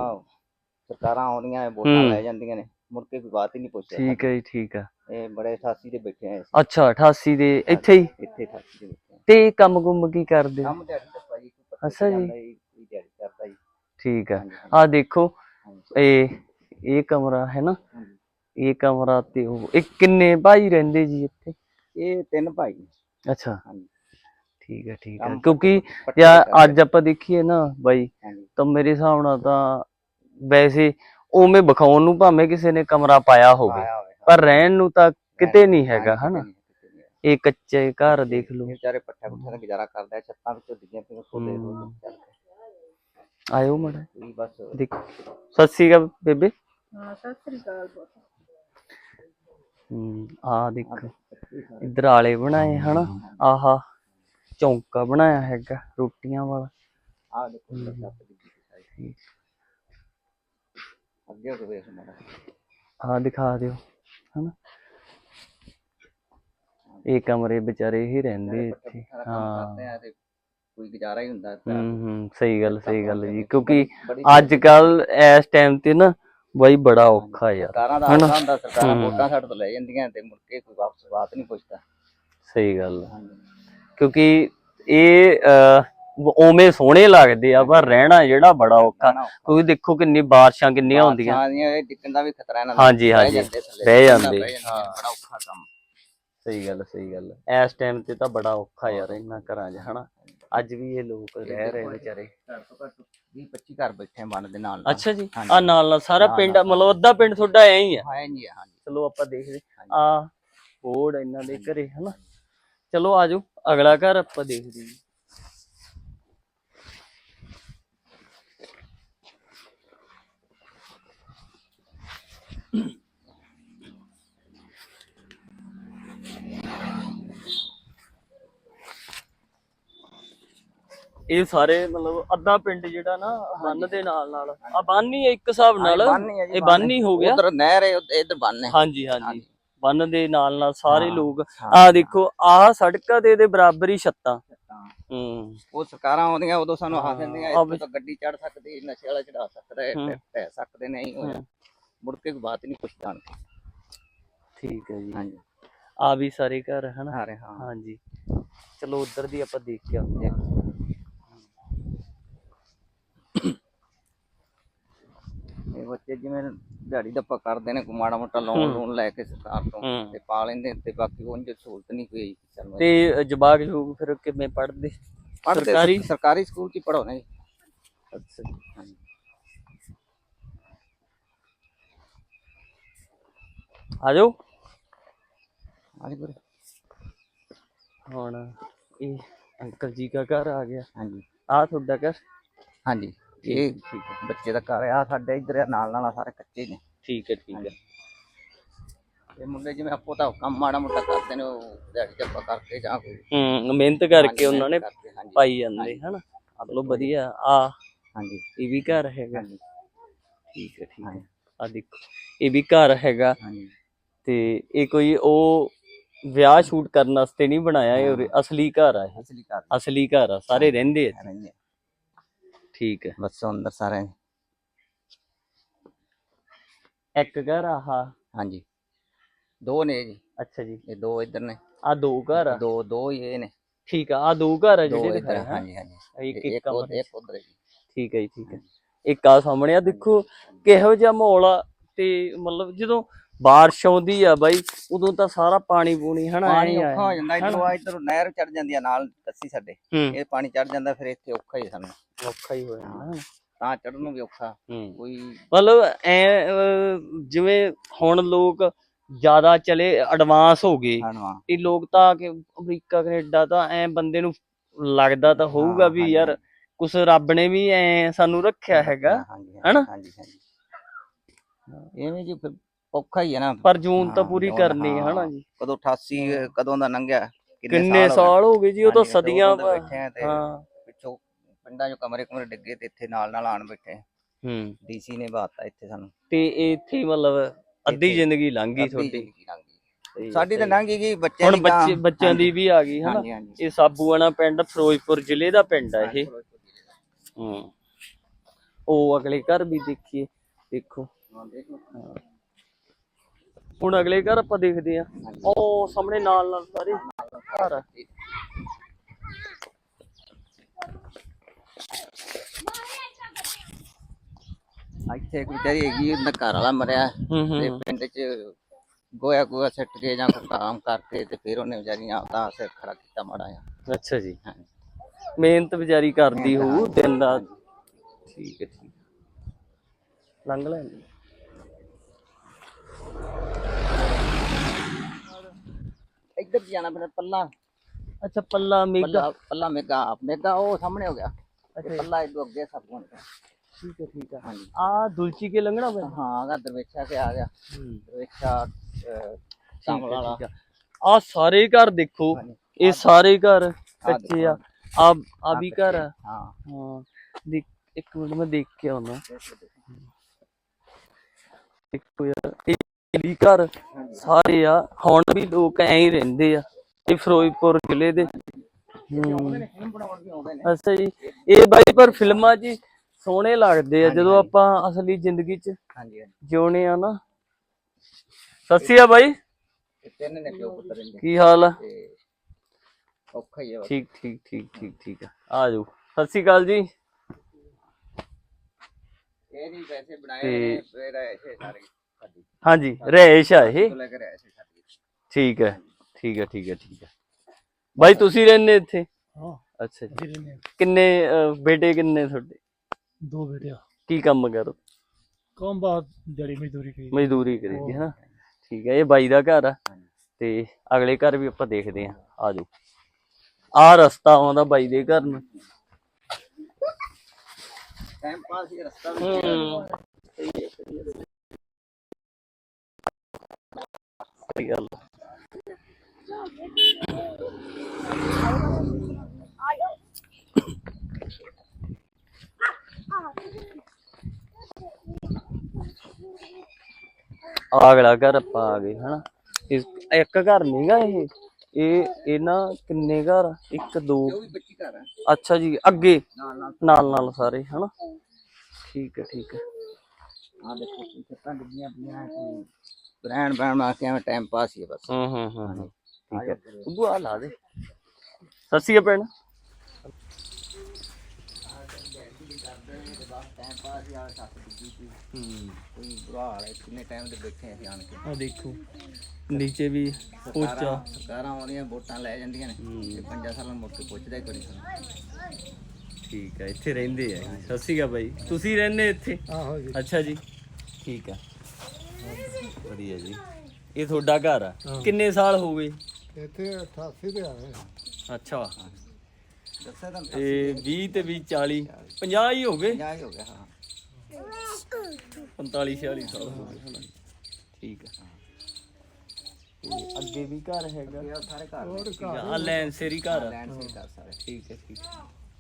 ਸਰਕਾਰਾਂ ਆਉਂਦੀਆਂ ਨੇ ਵੋਟਾਂ। ਲੈ ਜਾਂਦੀਆਂ ਨੇ। ਮੁੜ ਕੇ ਕੋਈ ਬਾਤ ਹੀ ਨਹੀਂ ਪੁੱਛਦਾ ਠੀਕ ਹੈ ਜੀ ਠੀਕ ਹੈ। ਇਹ ਬੜੇ ਸਾਸੀ ਦੇ ਬੈਠੇ ਆ ਅੱਛਾ 88 ਦੇ ਇੱਥੇ ਹੀ? ਇੱਥੇ ਸਾਸੀ ਦੇ ਬੈਠੇ ਆ ਤੇ ਕੰਮ ਗੁੰਮ ਕੀ ਕਰਦੇ? ਹੋ? ਕੰਮ ਦਿਹਾੜੀ ਦਾ ਜੀ ਕੋਈ ਪੱਠੇ ਅੱਛਾ ਜੀ। ਜਾਂਦਾ ਜੀ ਕੋਈ ਦਿਹਾੜੀ ਕਰਦਾ ਜੀ। ਠੀਕ ਹੈ। ਹਾਂਜੀ, ਆ ਦੇਖੋ ਹਾਂਜੀ, ਇਹ ਇਹ ਕਮਰਾ ਹੈ ਨਾ? ਹਾਂਜੀ। ਇਹ ਕਮਰਾ ਤੇ ਉਹ ਇਹ ਕਿੰਨੇ ਭਾਈ ਰਹਿੰਦੇ ਜੀ ਇੱਥੇ? ਇਹ ਤਿੰਨ ਭਾਈ ਨੇ। ਅੱਛਾ। ਹਾਂਜੀ। ਠੀਕ ਹੈ ਠੀਕ ਹੈ। ਕੰਮ ਕਿਉਂਕਿ ਪੱਠੇ ਯਾ। ਅੱਜ ਆਪਾਂ ਦੇਖੀਏ ਨਾ ਬਾਈ ਹਾਂਜੀ। ਤਾਂ ਮੇਰੇ ਹਿਸਾਬ ਨਾਲ ਤਾਂ ਵੈਸੇ ਉਵੇਂ ਵਿਖਾਉਣ ਨੂੰ ਭਾਵੇਂ ਕਿਸੇ ਨੇ ਕਮਰਾ ਪਾਇਆ ਹੋਵੇ ਆਇਆ ਹੋਵੇ ਪਰ ਰਹਿਣ ਨੂੰ ਤਾਂ ਕਿਤੇ ਨਹੀਂ ਹੈਗਾ ਹਾਂਜੀ, ਹਨਾ? ਕਿਤੇ ਨਹੀਂ। ਇਹ ਕੱਚੇ ਘਰ ਦੇਖ ਲਓ। ਵਿਚਾਰੇ ਪੱਠਾ ਪੁੱਠਾ ਦਾ ਗੁਜ਼ਾਰਾ ਕਰਦਾ ਹੈ, ਛੱਤਾਂ ਵਿੱਚੋਂ ਡਿੱਗੀਆਂ ਪਈਆਂ ਖੋਲੇ ਹਮ। ਚੱਲਦੇ ਆਇਓ ਮੜਾ ਕੋਈ ਬਸ ਦੇਖੋ। ਸਤਿ ਸ਼੍ਰੀ ਅਕਾਲ ਬੇਬੇ। ਹਾਂ ਸਤਿ ਸ੍ਰੀ ਅਕਾਲ ਹੂੰ ਆ ਦੇਖੋ। ਇੱਧਰ ਆਲੇ ਬਣਾਏ ਹਨਾ? ਆਹਾ। ਚੌਂਕਾ ਬਣਾਇਆ ਹੈਗਾ ਰੋਟੀਆਂ ਵਾਲਾ ਆ ਦੇਖੋ। ਅੱਗੇ ਹੋ ਕੇ ਵੇਖ ਮਾੜਾ ਆ ਦਿਖਾ ਦਿਓ ਹਨਾ ਇਹ ਕਮਰੇ ਵਿਚਾਰੇ ਹੀ ਰਹਿੰਦੇ ਇੱਥੇ ਹਾਂ ਕੋਈ ਗੁਜ਼ਾਰਾ ਹੀ ਹੁੰਦਾ ਹੈ। ਹੂੰ ਸਹੀ ਗੱਲ ਸਹੀ ਗੱਲ ਜੀ ਕਿਉਂਕਿ ਅੱਜ ਕੱਲ ਇਸ ਟਾਈਮ ਤੇ ਨਾ ਬਾਈ ਬੜਾ ਔਖਾ ਯਾਰ ਸਰਕਾਰਾਂ ਦਾ ਹਨਾ? ਆਸਾ ਹੁੰਦਾ ਸਰਕਾਰਾਂ। ਵੋਟਾਂ ਸਾਡੇ ਤੋਂ ਲੈ ਜਾਂਦੀਆਂ ਤੇ ਮੁੜ ਕੇ ਕੋਈ ਵਾਪਸ ਬਾਤ ਨਹੀਂ ਪੁੱਛਦਾ ਸਹੀ ਗੱਲ। ਕਿਉਂਕਿ ਇਹ ਉਵੇਂ ਸੋਹਣੇ ਲੱਗਦੇ ਆ ਪਰ ਰਹਿਣਾ ਜਿਹੜਾ ਬੜਾ ਔਖਾ। ਕਿਉਂਕਿ ਦੇਖੋ ਕਿੰਨੀ ਬਾਰਿਸ਼ਾਂ ਕਿੰਨੀਆਂ ਹੁੰਦੀਆਂ। ਹਾਂ ਇਹ ਡਿੱਗਣ ਦਾ ਵੀ ਖਤਰਾ ਇਹਨਾਂ ਦਾ। ਹਾਂਜੀ, ਹਾਂਜੀ। ਦਾ ਜਾਂਦੇ, ਹਾਂ। ਬੜਾ ਔਖਾ ਕੰਮ। ਸਹੀ ਗੱਲ ਸਹੀ ਗੱਲ। ਇਸ ਟਾਈਮ ਤੇ ਤਾਂ ਬੜਾ ਔਖਾ ਯਾਰ ਇਹਨਾਂ ਘਰਾਂ 'ਚ ਹਨਾ। ਅੱਜ ਵੀ ਇਹ ਲੋਕ ਰਹਿ ਰਹੇ ਵਿਚਾਰੇ। ਘੱਟ ਤੋਂ ਘੱਟ 20 25 ਘਰ ਬੈਠੇ ਬੰਨ ਦੇ ਨਾਲ। ਅੱਛਾ ਜੀ। ਆ ਨਾਲ ਨਾਲ ਸਾਰਾ ਪਿੰਡ। ਮਤਲਬ ਅੱਧਾ ਪਿੰਡ ਤੁਹਾਡਾ ਐ ਹੀ ਆ। ਹਾਂ ਜੀ ਹਾਂਜੀ। ਚਲੋ ਆਪਾਂ ਦੇਖਦੇ। ਆ ਬੋਰਡ ਇਹਨਾਂ ਦੇ ਘਰੇ ਹਨਾ। ਚਲੋ ਆਜੋ ਅਗਲਾ ਘਰ ਆਪਾਂ ਦੇਖਦੇ ਹਾਂ। ਇਹ ਸਾਰੇ ਮਤਲਬ ਅੱਧਾ ਪਿੰਡ ਜਿਹੜਾ ਨਾ ਬੰਨ ਦੇ ਨਾਲ ਨਾਲ। ਆ ਬੰਨ ਹੀ ਆ ਇੱਕ ਹਿਸਾਬ ਨਾਲ। ਆ ਇਹ ਬੰਨ ਹੀ ਹੋ ਗਿਆ। ਉਧਰ ਨਹਿਰ ਹੈ ਇੱਧਰ ਬੰਨ ਹੈ। ਹਾਂਜੀ। ਹਾਂਜੀ। ਬੰਨ ਦੇ ਨਾਲ ਨਾਲ ਸਾਰੇ ਲੋਕ ਆ ਦੇਖੋ ਆਹ ਸੜਕਾਂ ਦੇ ਦੇ ਬਰਾਬਰ ਹੀ ਛੱਤਾਂ। ਹਾਂ। ਉਹ ਸਰਕਾਰਾਂ ਆਉਂਦੀਆਂ ਉਦੋਂ ਸਾਨੂੰ ਆਖ ਦਿੰਦੀਆਂ ਇੱਥੇ ਤਾਂ ਗੱਡੀ ਚੜ ਸਕਦੀ ਨਸ਼ੇ ਵਾਲਾ ਚੜਾ ਸਕਦਾ ਹੈ। ਟਹਿ ਸਕਦੇ ਨਹੀਂ ਹੋਇਆ ਮੁੜ ਕੇ ਬਾਤ ਨਹੀਂ ਪੁੱਛਦਾ ਹੁਣ। ਠੀਕ ਹੈ ਜੀ। ਹਾਂਜੀ। ਆ ਵੀ ਸਾਰੇ ਘਰ ਹਨ? ਹਾਂ ਰੇ ਹਾਂ। ਹਾਂਜੀ। ਚਲੋ ਉਧਰ ਦੀ ਆਪਾਂ ਦੇਖ ਕੇ ਆਉਂਦੇ ਹਾਂ ਇਹ ਬੱਚੇ ਜਿਵੇਂ ਦਿਹਾੜੀ ਦੱਪਾ ਕਰਦੇ ਨੇ ਕੋਈ ਮਾੜਾ ਮੋਟਾ ਲੋਨ ਲੋਨ ਲੈ ਕੇ ਸਰਕਾਰ ਤੋਂ ਹੂੰ। ਤੇ ਪਾ ਲੈਂਦੇ ਤੇ ਬਾਕੀ ਉਂਝ ਸਹੂਲਤ ਨਹੀਂ ਕੋਈ ਚੱਲ ਤੇ ਜਵਾਕ ਜੂਕ ਫਿਰ ਕਿਵੇਂ ਪੜਦੇ ਸਰਕਾਰੀ? ਸਰਕਾਰੀ ਸਕੂਲ ਚ ਪੜਾਉਣੇ ਅੱਛਾ ਆ ਜਾਓ ਹਾਂਜੀ ਵੀਰੇ। ਹੁਣ ਇਹ ਅੰਕਲ ਜੀ ਦਾ ਘਰ ਆ ਗਿਆ। ਹਾਂਜੀ। ਆ ਤੁਹਾਡਾ ਘਰ? ਹਾਂਜੀ। ਇਹ ਬੱਚੇ ਦਾ ਘਰ ਆ ਸਾਡੇ ਇੱਧਰ ਆ ਨਾਲ ਨਾਲ ਆ ਸਾਰੇ ਕੱਚੇ ਨੇ। ਠੀਕ ਹੈ ਠੀਕ ਹੈ। ਇਹ ਮੁੰਡੇ ਜਿਵੇਂ ਆਪੋ ਤਾਂ ਕੰਮ ਮਾੜਾ ਮੋਟਾ ਕਰਦੇ ਨੇ ਉਹ ਦਿਹਾੜੀ ਦੱਪਾ ਕਰਕੇ ਜਾਂ ਕੋਈ। ਹੂੰ ਮਿਹਨਤ ਕਰਕੇ ਉਹਨਾਂ ਨੇ ਹਾਂਜੀ। ਪਾਈ ਜਾਂਦੇ ਹਨਾ? ਚਲੋ ਵਧੀਆ ਆ। ਹਾਂਜੀ। ਇਹ ਵੀ ਘਰ ਹੈਗਾ। ਹਾਂਜੀ। ਠੀਕ ਹੈ ਠੀਕ ਹੈ। ਆ ਦੇਖੋ ਇਹ ਵੀ ਘਰ ਹੈਗਾ। ਹਾਂਜੀ। ਤੇ ਇਹ ਕੋਈ ਉਹ ਵਿਆਹ ਸ਼ੂਟ ਕਰਨ ਵਾਸਤੇ ਨਹੀਂ ਬਣਾਇਆ ਇਹ ਉਰੇ ਅਸਲੀ ਘਰ ਆ ਇਹ। ਅਸਲੀ ਘਰ। ਅਸਲੀ ਘਰ ਆ ਸਾਰੇ ਰਹਿੰਦੇ ਆ ਰਹਿੰਦੇ ਆ। ਠੀਕ ਹੈ। ਬੱਸੋਂ ਅੰਦਰ ਸਾਰੇ। ਇੱਕ ਘਰ ਆ ਆਹ? ਹਾਂਜੀ। ਦੋ ਨੇ ਜੀ। ਅੱਛਾ ਜੀ। ਇਹ ਦੋ ਇੱਧਰ ਨੇ। ਆ ਦੋ ਘਰ ਆ? ਦੋ ਦੋ ਹੀ ਇਹ ਨੇ। ਠੀਕ ਆ ਆ ਦੋ ਘਰ ਆ ਜਿਹੜੇ ਇੱਧਰ ਦਿਖਾਏ, ਹੈਂ? ਹਾਂਜੀ ਹਾਂਜੀ। ਇੱਕ ਇੱਕ ਕਮਰੇ ਇੱਕ ਉਧਰ ਜੀ। ਠੀਕ ਹੈ ਜੀ ਠੀਕ ਹੈ। ਇੱਕ ਆ ਸਾਹਮਣੇ ਆ ਦੇਖੋ ਕਿਹੋ ਜਿਹਾ ਮਾਹੌਲ ਆ ਤੇ ਮਤਲਬ ਜਦੋਂ ਬਾਰਿਸ਼ ਆਉਂਦੀ ਆ ਬਾਈ ਉਦੋਂ ਤਾਂ ਸਾਰਾ ਪਾਣੀ ਪੂਣੀ ਹਨਾ ਪਾਣੀ ਔਖਾ ਹੋ ਜਾਂਦਾ? ਇਧਰੋਂ ਆ ਇਧਰੋਂ ਨਹਿਰ ਚੜ ਜਾਂਦੀ ਆ ਨਾਲ ਕੱਸੀ ਸਾਡੇ ਇਹ ਪਾਣੀ ਚੜ ਜਾਂਦਾ ਫਿਰ ਇੱਥੇ ਔਖਾ ਹੀ ਸਾਨੂੰ ਔਖਾ ਹੀ ਹੋ ਜਾਂਦਾ। ਤਾਂ ਚੜਨ ਨੂੰ ਵੀ ਔਖਾ ਕੋਈ ਮਤਲਬ ਐ ਜਿਵੇਂ ਹੁਣ ਲੋਕ ਜ਼ਿਆਦਾ ਚਲੇ ਐਡਵਾਂਸ ਹੋ ਗਏ ਇਹ ਲੋਕ ਤਾਂ ਕਿ ਅਮਰੀਕਾ ਕੈਨੇਡਾ ਤਾਂ ਐ ਬੰਦੇ ਨੂੰ ਲੱਗਦਾ ਤਾਂ ਹੋਊਗਾ ਵੀ। ਯਾਰ ਕੁਛ ਰੱਬ ਨੇ ਵੀ ਐ ਸਾਨੂੰ ਰੱਖਿਆ ਹੈਗਾ ਹਨਾ? ਹਾਂਜੀ ਹਾਂਜੀ ਐਵੇਂ ਜੀ ਫਿਰ ਔਖਾ ਹੀ ਹੈ ਨਾ। ਪਰ ਜੂਨ ਤਾਂ ਹਾਂ, ਪੂਰੀ ਜੂਨ, ਕਰਨੀ ਹੈ ਹਾਂ। ਹਨਾ ਜੀ। ਕਦੋਂ 88 ਕਦੋਂ ਦਾ ਲੰਘਿਆ ਕਿੰਨੇ ਹੋ? ਸਾਲ ਹੋ ਗਏ ਜੀ ਉਹ ਤਾਂ ਹਾਂਜੀ, ਉਦੋਂ ਸਦੀਆਂ ਬੈਠੇ ਆ ਤੇ ਹਾਂ। ਪਿੱਛੋਂ ਪਿੰਡਾਂ 'ਚੋਂ ਕਮਰੇ ਕਮਰੇ ਡਿੱਗੇ ਤੇ ਇੱਥੇ ਨਾਲ ਨਾਲ ਆਣ ਬੈਠੇ ਹੂੰ। ਡੀਸੀ ਨੇ ਬਾਤਾ ਇੱਥੇ ਸਾਨੂੰ। ਤੇ ਇੱਥੇ ਹੀ ਮਤਲਬ ਅੱਧੀ ਇੱਥੇ- ਜ਼ਿੰਦਗੀ ਲੰਘ ਗਈ ਅੱਧੀ ਤੁਹਾਡੀ। ਜ਼ਿੰਦਗੀ ਲੰਘ ਗਈ। ਸਹੀ ਹੈ, ਸਾਡੀ ਤਾਂ ਸਹੀ। ਲੰਘ ਹੀ ਗਈ ਬੱਚਿਆਂ ਹੁਣ ਦੀ ਤਾਂ- ਬੱਚੇ ਬੱਚਿਆਂ ਦੀ ਵੀ ਆ ਗਈ ਹਨਾ। ਹਾਂਜੀ ਹਾਂਜੀ ਇਹ ਸਾਬੂਆਣਾ ਪਿੰਡ ਫਿਰੋਜ਼ਪੁਰ ਜ਼ਿਲ੍ਹੇ ਦਾ ਪਿੰਡ ਆ ਇਹ। ਹੂੰ। ਉਹ ਅਗਲੇ ਘਰ ਵੀ ਦੇਖੀਏ ਦੇਖੋ। ਹਾਂ, ਦੇਖ। ਹੁਣ ਅਗਲੇ ਘਰ ਆਪਾਂ ਦੇਖਦੇ ਆ ਉਹ ਸਾਹਮਣੇ ਨਾਲ ਨਾਲ ਸਾਰੇ। ਘਰ ਆ। ਇੱਥੇ ਇੱਕ ਵਿਚਾਰੀ ਹੈਗੀ ਉਹਦਾ ਘਰ ਵਾਲਾ ਮਰਿਆ। ਤੇ ਪਿੰਡ 'ਚ ਗੋਇਆ ਗੋਇਆ ਸੱਟ ਕੇ ਜਾਂ ਕੋਈ ਕੰਮ ਕਰਕੇ ਤੇ ਫਿਰ ਉਹਨੇ ਵਿਚਾਰੀ ਨੇ ਆਪਦਾ ਸਿਰ ਖੜਾ ਕੀਤਾ ਮਾੜਾ ਆ ਅੱਛਾ ਜੀ। ਮਿਹਨਤ ਵਿਚਾਰੀ ਕਰਦੀ ਹੋਊ ਦਿਨ ਰਾਤ। ਠੀਕ ਹੈ ਠੀਕ ਲੰਘ ਲੈਂਦੀ। ਇੱਧਰ ਜਾਣਾ ਫਿਰ ਪੱਲਾ। ਅੱਛਾ ਪੱਲਾ ਮੇਗਾ। ਪੱਲਾ ਪੱਲਾ ਮੇਗਾ ਮੇਗਾ ਉਹ ਸਾਹਮਣੇ ਹੋ ਗਿਆ। ਅੱਛਾ ਤੇ ਪੱਲਾ ਇਦੋਂ ਅੱਗੇ ਸਭ ਕੋਲ ਠੀਕ ਹੈ ਠੀਕ ਹੈ। ਹਾਂਜੀ। ਆ ਦੁਲਚੀ ਕੇ ਲੰਘਣਾ ਪੈਂਦਾ ਹਾਂ ਅਗਾ ਦਰਵੇਸ਼ਾ ਕੇ ਆ ਗਿਆ। ਦਰਵੇਸ਼ਾ ਸਾਹਮਣੇ ਵਾਲਾ। ਆ ਸਾਰੇ ਘਰ ਦੇਖੋ। ਇਹ ਸਾਰੇ ਘਰ ਕੱਚੇ। ਆ। ਆ ਆ ਵੀ ਘਰ ਆ? ਹਾਂ। ਹਾਂ। ਦੇਖ ਇੱਕ ਮਿੰਟ ਮੈਂ ਦੇਖ ਕੇ ਆਉਣਾ। ਦੇਖੋ ਯਾਰ ਘਰ ਸਾਰੇ ਆ ਹੁਣ ਵੀ ਲੋਕ ਐਂ ਹੀ ਰਹਿੰਦੇ ਆ ਇਹ ਫਿਰੋਜ਼ਪੁਰ ਜ਼ਿਲ੍ਹੇ ਦੇ। ਅੱਛਾ ਜੀ ਇਹ ਬਾਈ ਪਰ ਫਿਲਮਾਂ ਹੀ ਸੋਹਣੇ ਲੱਗਦੇ ਆ ਜਦੋਂ ਆਪਾਂ ਅਸਲੀ ਜ਼ਿੰਦਗੀ 'ਚ ਹਾਂਜੀ ਜਿਉਣੇ ਆ ਨਾ। ਸੱਸੀ ਆ ਬਾਈ। ਤੇ ਤਿੰਨ ਨੇ ਪਿਓ ਪੁੱਤਰ ਰਹਿੰਦੇ ਕੀ ਹਾਲ ਆ? ਤੇ ਔਖਾ ਹੀ ਆ ਬਸ। ਠੀਕ ਠੀਕ ਠੀਕ ਠੀਕ ਠੀਕ ਆ। ਆ ਜਾਓ। ਸਤਿ ਸ਼੍ਰੀ ਅਕਾਲ ਜੀ। ਇਹ ਨਹੀਂ ਪੈਸੇ ਬਣਾਏ ਨੇ ਫਿਰ ਐਸੇ ਸਾਰੇ। ਸਾਡੀ ਹਾਂਜੀ ਰਹਿਸ਼ ਆ ਇਹ। ਤੋਂ ਲੈ ਕੇ ਐਸੇ ਸਾਡੀ ਠੀਕ ਹੈ ਠੀਕ ਹੈ ਠੀਕ ਹੈ ਠੀਕ ਹੈ। ਬਾਈ ਤੁਸੀਂ ਰਹਿੰਦੇ ਇੱਥੇ? ਹਾਂ ਅੱਛਾ ਜੀ। ਕਿੰਨੇ ਅਹ, ਬੇਟੇ ਕਿੰਨੇ ਤੁਹਾਡੇ? ਦੋ ਬੇਟੇ ਆ। ਕੀ ਕੰਮ ਕਰੋ ਕੰਮ ਬਾਤ ਜੜੀ ਮਜ਼ਦੂਰੀ ਕੀ ਮਜ਼ਦੂਰੀ ਕਰੀਦੀ ਹੈ ਨਾ ਠੀਕ ਹੈ ਇਹ ਬਾਈ ਦਾ ਘਰ ਆ। ਤੇ ਅਗਲੇ ਘਰ ਵੀ ਆਪਾਂ ਦੇਖਦੇ ਆ ਆ ਜਾਓ। ਆ ਰਸਤਾ ਆਉਂਦਾ ਬਾਈ ਦੇ ਘਰ ਨੂੰ। ਟਾਈਮ ਪਾਸ ਹੀ ਰਸਤਾ। ਵੀ ਸਹੀ ਗੱਲ ਆ। ਆਹ ਅਗਲਾ ਘਰ ਆਪਾਂ ਆ ਗਏ ਹਨਾ? ਇਸ ਇੱਕ ਘਰ ਨਹੀਂਗਾ ਇਹ? ਇਹ ਇਹ ਨਾ ਕਿੰਨੇ ਘਰ ਆ? ਇੱਕ ਦੋ? ਉਹ ਵੀ ਬੱਚੀ ਘਰ ਆ। ਅੱਛਾ ਜੀ ਅੱਗੇ? ਨਾਲ ਨਾਲ। ਸਾਰੇ ਹਨਾ? ਠੀਕ ਹੈ ਠੀਕ ਹੈ। ਆ ਦੇਖੋ ਛੱਤਾਂ ਡਿੱਗੀਆਂ ਪਈਆਂ ਕੋਈ ਰਹਿਣ ਬਹਿਣ ਕੇ ਐਵੇਂ ਟਾਈਮ ਪਾਸ ਹੀ ਬਸ। ਹੂੰ ਹੂੰ ਹੂੰ ਹੂੰ। ਠੀਕ ਹੈ। ਉਦੋਂ ਆ ਲਾ ਦੇ। ਸਤਿ ਸ਼੍ਰੀ ਅਕਾਲ ਭੈਣ। ਟਾਈਮ ਪਾਸ ਹੀ। ਆ ਸੱਤ ਡਿੱਗੀ ਸੀ ਹੂੰ ਕੋਈ ਬੁਰਾ ਹਾਲ ਹੈ ਕਿੰਨੇ ਟਾਈਮ ਦੇ ਬੈਠੇ ਅਸੀਂ ਆਣ ਕੇ। ਆ ਦੇਖੋ ਨੀਚੇ ਵੀ ਪੋਚਾ। ਸਰਕਾਰਾਂ ਸਰਕਾਰਾਂ ਆਉਂਦੀਆਂ ਵੋਟਾਂ ਲੈ ਜਾਂਦੀਆਂ ਨੇ ਤੇ ਪੰਜਾਂ ਸਾਲਾਂ ਮੁੜ ਕੇ ਪੁੱਛਦਾ ਹੀ ਕੋਈ ਨਹੀਂ। ਸਾਨੂੰ ਠੀਕ ਹੈ ਇੱਥੇ ਰਹਿੰਦੇ ਆ। ਸਤਿ ਸ਼੍ਰੀ ਅਕਾਲ ਬਾਈ ਤੁਸੀਂ ਰਹਿੰਦੇ ਇੱਥੇ? ਆਹੋ ਜੀ। ਅੱਛਾ ਜੀ। ਠੀਕ ਆ ਵਧੀਆ ਜੀ। ਇਹ ਤੁਹਾਡਾ ਘਰ ਆ। ਕਿੰਨੇ ਸਾਲ ਹੋ ਗਏ? ਇੱਥੇ 88 ਦੇ ਆਏ ਅੱਛਾ। ਦੱਸਿਆ ਤਾਂ ਇਹ 20 ਤੇ 20 40 50 ਹੀ ਹੋ ਗਏ? 50 ਹੀ ਹੋ ਗਿਆ ਹਾਂ। 45 46 ਸਾਲ ਹੋ ਗਏ। ਠੀਕ ਆ। ਤੇ ਅੱਗੇ ਵੀ ਘਰ ਹੈਗਾ? ਇਹ ਸਾਰੇ ਘਰ ਆ ਆ ਘਰ। ਆ? ਸੇ ਘਰ ਸਾਰੇ। ਠੀਕ ਹੈ ਠੀਕ ਹੈ